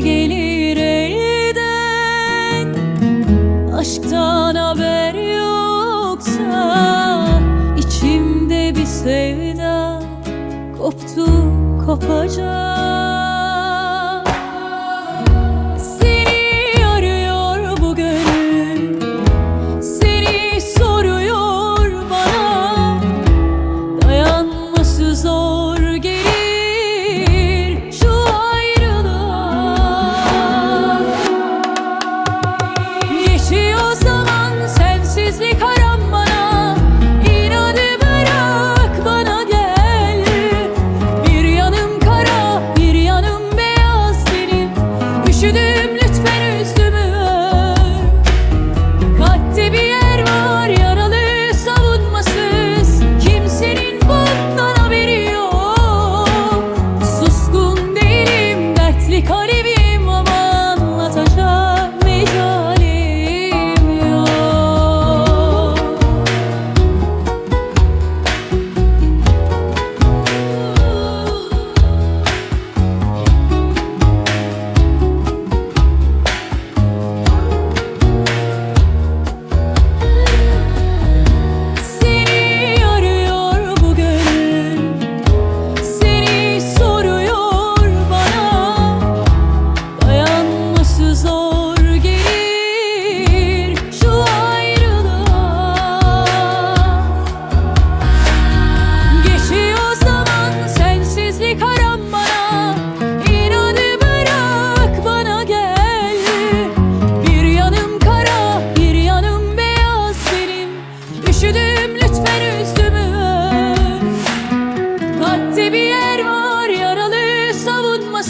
gelir elden. Aşktan haber yoksa içimde bir sevda Koptu kopacak.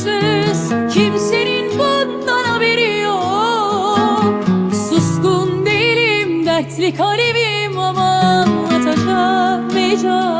sessiz Kimsenin bundan haberi yok. Suskun değilim dertli kalemim ama atacak mecaz